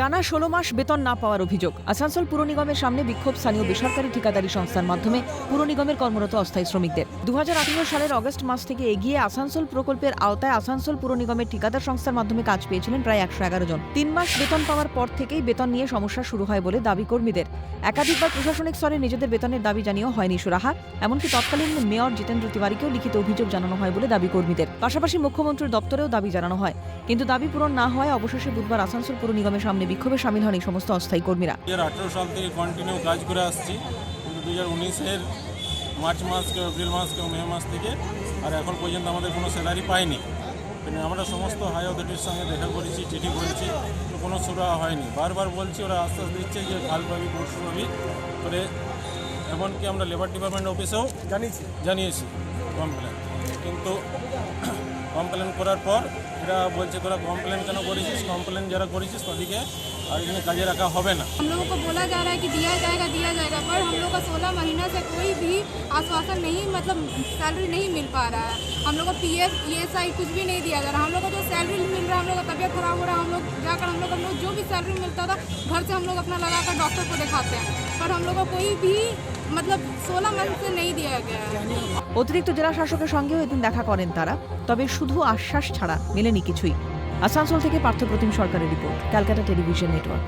টানা ষোলো মাস বেতন না পাওয়ার অভিযোগ। আসানসোল পুর নিগমের সামনে বিক্ষোভ স্থানীয় বেসরকারি ঠিকাদারি সংস্থার মাধ্যমে পুর নিগমের কর্মরত অস্থায়ী শ্রমিকদের। দু সালের অগস্ট মাস থেকে এগিয়ে আসানসোল প্রকল্পের আওতায় আসানসোল পুর নিগমের ঠিকাদার সংস্থার মাধ্যমে কাজ পেয়েছিলেন প্রায় একশো এগারো জন। তিন মাস বেতন পাওয়ার পর থেকেই বেতন নিয়ে সমস্যা শুরু হয় বলে দাবি কর্মীদের। একাধিকবার প্রশাসনিক স্তরে নিজেদের বেতনের দাবি জানিয়েও হয়নি সুরাহা। এমনকি তৎকালীন মেয়র জিতেন্দ্র তিওয়ারিকেও লিখিত অভিযোগ জানানো হয় বলে দাবি কর্মীদের। পাশাপাশি মুখ্যমন্ত্রীর দপ্তরেও দাবি জানানো হয়। কিন্তু দাবি পূরণ না হওয়ায় অবশেষে বুধবার আসানসোল পুর নিগমের সামনে বিক্ষোভে সামিল হন এই সমস্ত অস্থায়ী কর্মীরা। দু হাজার আঠেরো সাল থেকে কন্টিনিউ কাজ করে আসছি। কিন্তু দু হাজার উনিশের মার্চ মাস কেউ এপ্রিল মাস কেউ মে মাস থেকে আর এখন পর্যন্ত আমাদের কোনো স্যালারি পাইনি। আমরা সমস্ত হাই অথরিটির সঙ্গে দেখা করেছি চিঠি করেছি তো কোনো সুরা হয়নি। বারবার বলছি ওরা আশ্বাস দিচ্ছে যে কাল পাবি পরশু পাবি। করে এমনকি আমরা লেবার ডিপার্টমেন্ট অফিসেও জানিয়েছি। জানিয়েছি কমপ্লেন কিন্তু কমপ্লেন করার পর এরা বলছে তোরা কমপ্লেন কেন করেছিস কমপ্লেন যারা করেছিস তাদেরকে আর এখানে কাজে রাখা হবে না हम लोगों को बोला जा रहा है कि दिया जाएगा दिया जाएगा पर हम लोग का सोलह महीना से कोई भी आश्वासन नहीं मतलब सैलरी नहीं मिल पा रहा है हम लोग को P F E S I कुछ भी नहीं दिया जा रहा हम लोग को जो सैलरी मिल रहा है हम लोग का तबीयत खराब हो रहा है हम लोग जाकर हम लोग हम लोग जो भी सैलरी मिलता था घर से हम लोग अपना लगा कर डॉक्टर को दिखाते हैं पर हम लोग को कोई भी मतलब सोलह मंथ से नहीं दिया गया है অতিরিক্ত জেলা শাসকের সঙ্গেও এদিন দেখা করেন তারা তবে শুধু আশ্বাস ছাড়া মেলেনি কিছুই আসানসোল থেকে পার্থপ্রতিম সরকারের রিপোর্ট ক্যালকাটা টেলিভিশন নেটওয়ার্ক